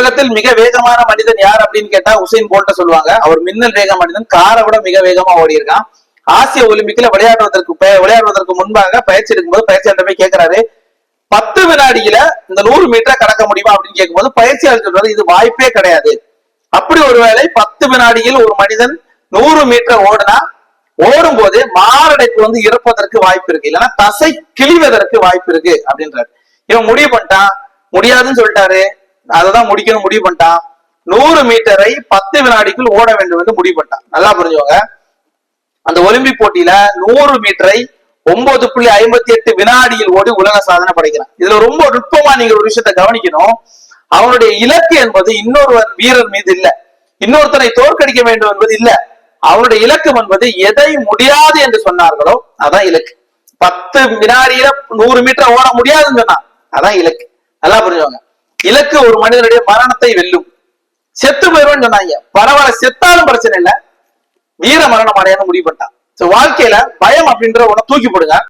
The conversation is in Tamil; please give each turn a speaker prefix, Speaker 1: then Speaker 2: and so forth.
Speaker 1: உலகத்தில் மிக வேகமான மனிதன் யார் அப்படின்னு கேட்டா உசைன் போல்ட்ட சொல்லுவாங்க. அவர் மின்னல் வேக மனிதன். காரை விட மிக வேகமா ஓடி இருக்கான் ஆசிய ஒலிம்பிக்ல விளையாடுவதற்கு விளையாடுவதற்கு முன்பாக பயிற்சி எடுக்கும்போது பயிற்சியாளர் போய் கேட்கிறாரு பத்து வினாடியில இந்த நூறு மீட்டரை கடக்க முடியுமா அப்படின்னு கேட்கும்போது பயிற்சியாளர் சொல்றாரு இது வாய்ப்பே கிடையாது. அப்படி ஒருவேளை பத்து வினாடியில் ஒரு மனிதன் நூறு மீட்டர் ஓடுனா ஓடும் போது மாரடைப்பு வந்து இறப்பதற்கு வாய்ப்பு இருக்கு. இல்லைன்னா தசை கிழிவதற்கு வாய்ப்பு இருக்கு அப்படின்றாரு. இவன் முடிவு பண்ணிட்டான். முடியாதுன்னு சொல்லிட்டாரு. அததான் முடிக்கணும் முடிவு பண்ணிட்டான். நூறு மீட்டரை பத்து வினாடிக்குள் ஓட வேண்டும் என்று முடிவு பண்ணிட்டான். நல்லா புரிஞ்சுக்கோங்க. அந்த ஒலிம்பிக் போட்டியில நூறு மீட்டரை ஒன்பது புள்ளி ஐம்பத்தி எட்டு வினாடியில் ஓடி உலக சாதனை படைக்கிறான். இதுல ரொம்ப நுட்பமா நீங்க ஒரு விஷயத்த கவனிக்கணும். அவனுடைய இலக்கு என்பது இன்னொரு வீரர் மீது இல்ல. இன்னொருத்தனை தோற்கடிக்க வேண்டும் என்பது இல்ல. அவனுடைய இலக்கு என்பது எதை முடியாது என்று சொன்னார்களோ அதான் இலக்கு. பத்து வினாடியில நூறு மீட்டர் ஓட முடியாதுன்னு சொன்னான். அதான் இலக்கு. நல்லா புரிஞ்சுவாங்க இலக்கு ஒரு மனிதனுடைய மரணத்தை வெல்லும். செத்து போயிருவேன்னு சொன்னாங்க. பரவாயில்ல செத்தாலும் பிரச்சனை இல்ல. வீர மரணம் அடையான்னு முடிவு பண்ணிட்டான். வாழ்க்கையில பயம் அப்படின்ற ஒண்ண தூக்கி போடுங்க.